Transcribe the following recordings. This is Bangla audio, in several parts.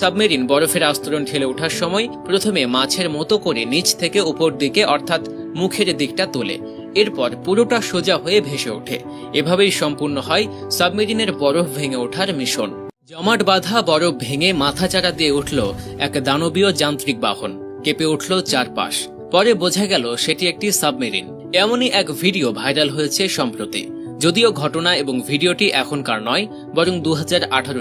সাবমেরিন বরফের আস্তরণ ঠেলে ওঠার সময় প্রথমে মাছের মতো করে নিচ থেকে উপর দিকে, অর্থাৎ মুখের দিকটা তোলে। এরপর পুরোটা সোজা হয়ে ভেসে ওঠে। এভাবেই সম্পূর্ণ হয় সাবমেরিনের বরফ ভেঙে ওঠার মিশন। জমাট বাঁধা বরফ ভেঙে মাথাচাড়া দিয়ে উঠল এক দানবীয় যান্ত্রিক বাহন। কেঁপে উঠল চারপাশ। পরে বোঝা গেল সেটি একটি সাবমেরিন। এমনই এক ভিডিও ভাইরাল হয়েছে সম্প্রতি। যদিও ঘটনা এবং ভিডিওটি এখনকার নয়, বরং দু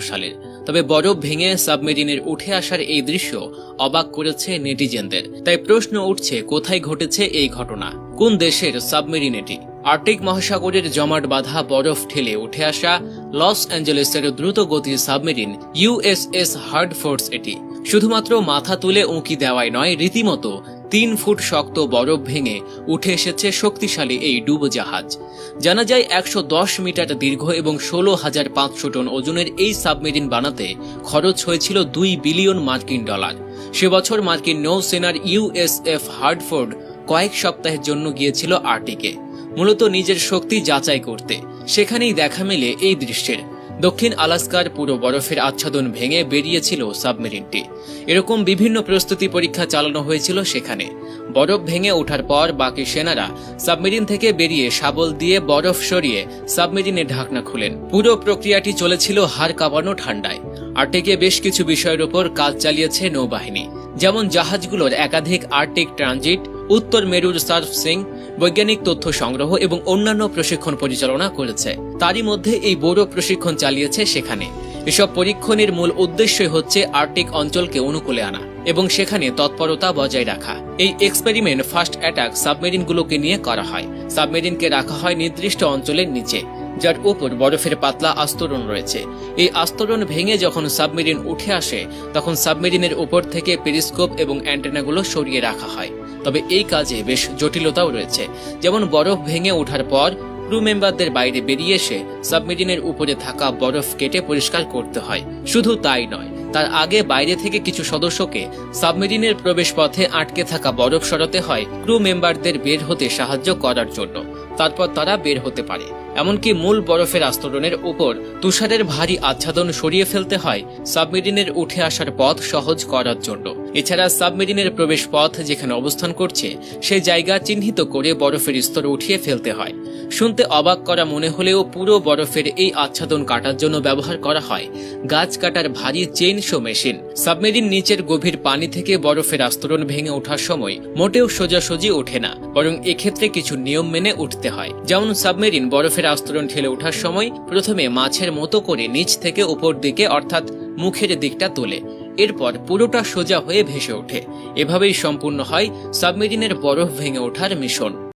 সালের। তবে বরফ ভেঙে সাবমেরিনের উঠে আসার এই দৃশ্য অবাক করেছে নেটিজেনদের। তাই প্রশ্ন উঠছে, কোথায় ঘটেছে এই ঘটনা? কোন দেশের সাবমেরিন এটি? আর্টিক মহাসাগরের জমাট বাঁধা বরফ ঠেলে উঠে আসা লস অ্যাঞ্জেলেসের দ্রুত গতির সাবমেরিন ইউএসএস হার্ড ফোর্স এটি। শুধুমাত্র মাথা তুলে উঁকি দেওয়াই নয়, রীতিমতো তিন ফুট শক্ত বরফ ভেঙে উঠে এসেছে শক্তিশালী এই ডুবোজাহাজ। জানা যায় একশো দশ মিটার দীর্ঘ এবং ষোলো হাজার পাঁচশো টন ওজনের এই সাবমেরিন বানাতে খরচ হয়েছিল দুই বিলিয়ন মার্কিন ডলার। সে বছর মার্কিন নৌসেনার ইউএসএফ হার্ডফোর্ড কয়েক সপ্তাহের জন্য গিয়েছিল আর্টিকে। মূলত নিজের শক্তি যাচাই করতে। সেখানেই দেখা মেলে এই দৃশ্যের। দক্ষিণ আলাস্কার পুরো বরফের আচ্ছাদন ভেঙে বেরিয়েছিল সাবমেরিনটি। এরকম বিভিন্ন প্রস্তুতি পরীক্ষা চালানো হয়েছিল সেখানে। বরফ ভেঙে ওঠার পর বাকি সেনারা সাবমেরিন থেকে বেরিয়ে শাবল দিয়ে বরফ সরিয়ে সাবমেরিনের ঢাকনা খুলেন। পুরো প্রক্রিয়াটি চলেছিল হাড় কাঁপানো ঠান্ডায়। আর্টেকে বেশ কিছু বিষয়ের উপর কাজ চালিয়েছে নৌবাহিনী। যেমন জাহাজগুলোর একাধিক আর্টিক ট্রানজিট, উত্তর মেরুর সার্ফসিং বৈজ্ঞানিক তথ্য সংগ্রহ এবং অন্যান্য প্রশিক্ষণ পরিচালনা করেছে। তারই মধ্যে এই বড় প্রশিক্ষণ চালিয়েছে সেখানে। এসব পরীক্ষণের মূল উদ্দেশ্যই হচ্ছে আর্কটিক অঞ্চলকে অনুকূলে আনা এবং সেখানে তৎপরতা বজায় রাখা। এই এক্সপেরিমেন্ট ফার্স্ট অ্যাটাক সাবমেরিনগুলোকে নিয়ে করা হয়। সাবমেরিনকে রাখা হয় নির্দিষ্ট অঞ্চলের নিচে, যার উপর বরফের পাতলা আস্তরণ রয়েছে। এই আস্তরণ ভেঙে যখন সাবমেরিন উঠে আসে, তখন সাবমেরিনের উপর থেকে পেরিস্কোপ এবং অ্যান্টেনাগুলো সরিয়ে রাখা হয়। তবে এই কাজে বেশ জটিলতাও রয়েছে। যেমন বরফ ভেঙে ওঠার পর ক্রু মেম্বারদের বাইরে বেরিয়ে এসে সাবমেরিনের উপরে থাকা বরফ কেটে পরিষ্কার করতে হয়। শুধু তাই নয়, তার আগে বাইরে থেকে কিছু সদস্যকে সাবমেরিনের প্রবেশ পথে আটকে থাকা বরফ সরাতে হয় ক্রু মেম্বারদের বের হতে সাহায্য করার জন্য। তারপর তারা বের হতে পারে। এমনকি মূল বরফের আস্তরণের উপর তুষারের ভারী আচ্ছাদন সরিয়ে ফেলতে হয় সাবমেরিনের উঠে আসার পথ সহজ করার জন্য। এছাড়া সাবমেরিনের প্রবেশ পথ যেখানে অবস্থান করছে, সে জায়গা চিহ্নিত করে বরফের স্তর উঠিয়ে ফেলতে হয়। শুনতে অবাক করা মনে হলেও পুরো বরফের এই আচ্ছাদন কাটার জন্য ব্যবহার করা হয়। গাছ কাটার ভারী চেইন শো মেশিন। সাবমেরিন নিচের গভীর পানি থেকে বরফের আস্তরণ ভেঙে ওঠার সময় মোটেও সোজাসুজি ওঠে না, বরং এক্ষেত্রে কিছু নিয়ম মেনে উঠতে হয়। যেমন সাবমেরিন বরফের আস্তরণ ঠেলে ওঠার সময় প্রথমে মাছের মতো করে নিচ থেকে উপর দিকে, অর্থাৎ মুখের দিকটা তোলে। এরপর পুরোটা সোজা হয়ে ভেসে ওঠে। এভাবেই সম্পূর্ণ হয় সাবমেরিনের বরফ ভেঙে ওঠার মিশন।